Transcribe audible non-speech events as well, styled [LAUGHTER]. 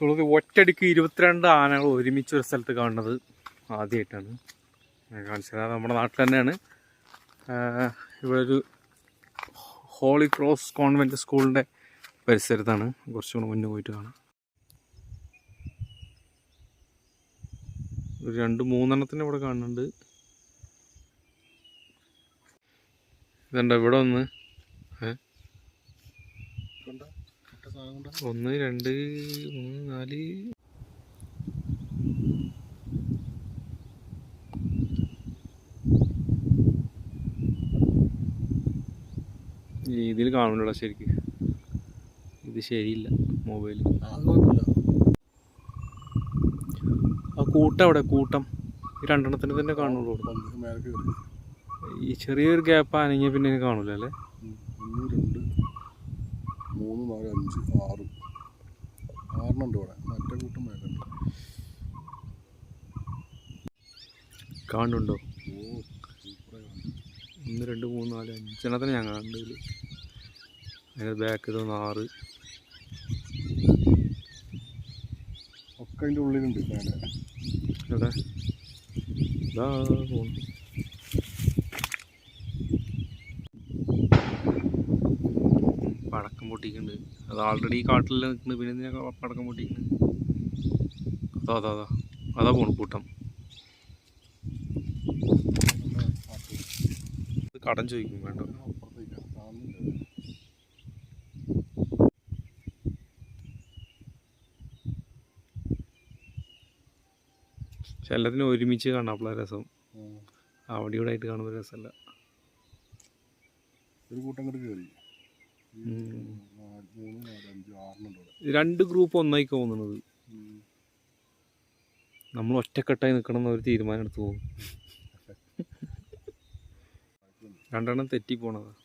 തുളസി ഒറ്റടിക്ക് ഇരുപത്തിരണ്ട് ആനകൾ ഒരുമിച്ച് ഒരു സ്ഥലത്ത് കാണുന്നത് ആദ്യമായിട്ടാണ് ഞാൻ കാണിച്ചത് അത് നമ്മുടെ നാട്ടിൽ തന്നെയാണ്. ഇവിടൊരു ഹോളി ക്രോസ് കോൺവെന്റ് സ്കൂളിന്റെ പരിസരത്താണ്. കുറച്ചും കൂടെ മുന്നേ പോയിട്ട് കാണാം. ഒരു രണ്ട് മൂന്നെണ്ണത്തിന് ഇവിടെ കാണുന്നുണ്ട്. ഇതുണ്ടോ ഇവിടെ ഒന്ന് ഏ? ഒന്ന് രണ്ട് മൂന്ന് നാല്. ഇതിൽ കാണുന്നുണ്ടോ ശരിക്ക്? ഇത് ശരിയില്ല മൊബൈൽ ആ കൂട്ടം അവിടെ കൂട്ടം. ഈ രണ്ടെണ്ണത്തിന് തന്നെ കാണുള്ളൂ ഈ ചെറിയൊരു ഗ്യാപ്പ് അനങ്ങിയ പിന്നെ കാണൂല അല്ലേ? മൂന്ന് നാല് അഞ്ച് ആറ്. ആറിനുണ്ട് ഇവിടെ. മറ്റേ കൂട്ടം മേലുണ്ട് കാണുന്നുണ്ടോ? ഓ ഒന്ന് രണ്ട് മൂന്ന് നാല് അഞ്ചെണ്ണത്തിന് ഞാൻ കാണുന്നുണ്ട് ഇതിൽ അതിന്റെ ബാക്ക് ഇതൊന്ന് ആറ്. ഒക്കെ അതിന്റെ ഉള്ളിലുണ്ട് ഇവിടെ ഇതാ പോകുന്നു പടക്കം പൊട്ടിക്കുന്നുണ്ട്. അത് ആൾറെഡി കാട്ടിൽ നിൽക്കുന്നുണ്ട് പിന്നെ എന്തിനാ പടക്കം പൊട്ടിക്കുന്നത്? അതാ അതാ അതാ. അതാ പോണു കൂട്ടം. കടം ചോദിക്കും വേണ്ട. പക്ഷെ എല്ലാത്തിനും ഒരുമിച്ച് കാണാം അപ്പോഴാ രസം. അവിടെ ഇവിടെ ആയിട്ട് കാണുമ്പോൾ രസമല്ല ഒരു കൂട്ടം കൂടി കയറി രണ്ട് ഗ്രൂപ്പ് ഒന്നായി തോന്നുന്നത് നമ്മൾ ഒറ്റക്കെട്ടായി നിൽക്കണം ഒരു തീരുമാനം എടുത്തു പോകും. [LAUGHS] രണ്ടെണ്ണം തെറ്റി പോണതാ.